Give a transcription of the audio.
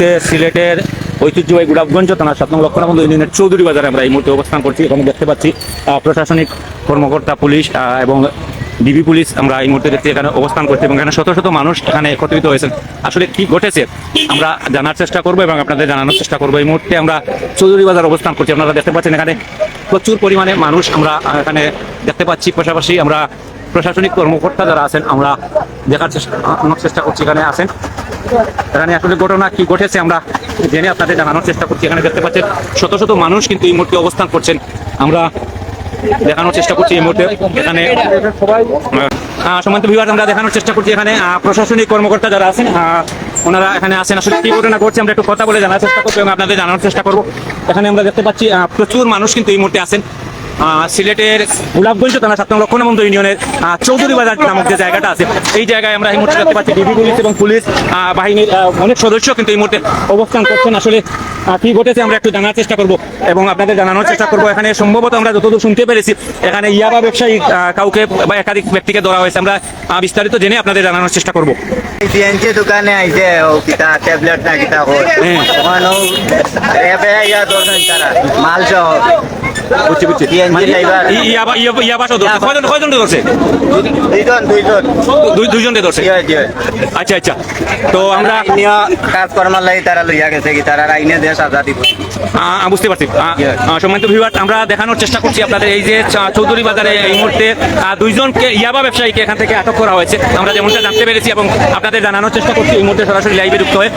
মুহূর্তে সিলেটের ঐতিহ্যবাহী গোলাপগঞ্জ থানা সাত নম্বর লক্ষণাবন্ধ ইউনিয়নের চৌধুরী বাজারে আমরা এই মুহূর্তে অবস্থান করছি এখানে দেখতে পাচ্ছি প্রশাসনিক কর্মকর্তা পুলিশ এবং ডিবি পুলিশ আমরা এই মুহূর্তে দেখছি এখানে অবস্থান করছি এবং এখানে শত শত মানুষ এখানে একত্রিত হয়েছেন। আসলে কি ঘটেছে আমরা জানার চেষ্টা করব এবং আপনাদের জানানোর চেষ্টা করব। এই মুহূর্তে আমরা চৌধুরী বাজার অবস্থান করছি। আপনারা দেখতে পাচ্ছেন এখানে প্রচুর পরিমাণে মানুষ আমরা এখানে দেখতে পাচ্ছি। পাশাপাশি আমরা প্রশাসনিক কর্মকর্তা যারা আছেন, আমরা দেখার চেষ্টা চেষ্টা করছি এখানে আসেন। এখানে আসলে ঘটনা কি ঘটেছে আমরা জেনে আপনাদের জানানোর চেষ্টা করছি। এখানে দেখতে পাচ্ছেন শত শত মানুষ কিন্তু এই মুহূর্তে অবস্থান করছেন। আমরা দেখানোর চেষ্টা করছি এই মুহূর্তে এখানে আহ, সম্মানিত বিভাগ আমরা দেখানোর চেষ্টা করছি এখানে প্রশাসনিক কর্মকর্তা যারা আছেন ওনারা এখানে আছেন আসলে কি ঘটনা ঘটছে আমরা একটু কথা বলে জানার চেষ্টা করব এবং আপনাদের জানানোর চেষ্টা করব। এখানে আমরা দেখতে পাচ্ছি প্রচুর মানুষ কিন্তু এই মুহূর্তে আহ, সিলেটের গোলাপগঞ্জ থানা সাত নম্বর লক্ষণবন্ধ ইউনিয়নের চৌধুরী বাজার নামক যে জায়গাটা আছে এই জায়গায় আমরা এই মুহূর্তে দেখতে পাচ্ছি ডিবি পুলিশ এবং পুলিশ বাহিনীর অনেক সদস্য কিন্তু এই মুহূর্তে অবস্থান করছেন। আসলে কি ঘটেছে আমরা একটু জানার চেষ্টা করব এবং আপনাদের জানানোর চেষ্টা করব। এখানে সম্ভবত আমরা যতদূর শুনতে পেরেছি এখানে ইয়াবা ব্যবসায়ী কাউকে বা একাধিক ব্যক্তিকে ধরা হয়েছে। আমরা বিস্তারিত জেনে আপনাদের জানানোর চেষ্টা করব। সিএনজি দোকানে আইছে ও কিতা ট্যাবলেট না কিতা কই। ওখানে ও এবে ইয়া দর্শন তারা মাল সহ। বুঝছি বুঝছি। মানে ইয়া- সহ ধরছে কয়জন কয়জন ধরছে? দুইজন দুইজন। দুই ধরছে? আচ্ছা আচ্ছা। তো আমরা আইনীয় কাজ কর্মার লাগি তারা লইয়া গেছে কি? তারা আইনে দেশ আজাদি বুঝতে পারছি। সম্মানিত ভিউয়ার আমরা দেখানোর চেষ্টা করছি আপনাদের এই যে চৌধুরী বাজারে এই মুহূর্তে দুইজনকে ইয়াবা ব্যবসায়ীকে এখান থেকে আটক করা হয়েছে। আমরা যেমনটা জানতে পেরেছি এবং আপনাদের জানানোর চেষ্টা করছি এই মুহূর্তে সরাসরি লাইভে যুক্ত হয়ে।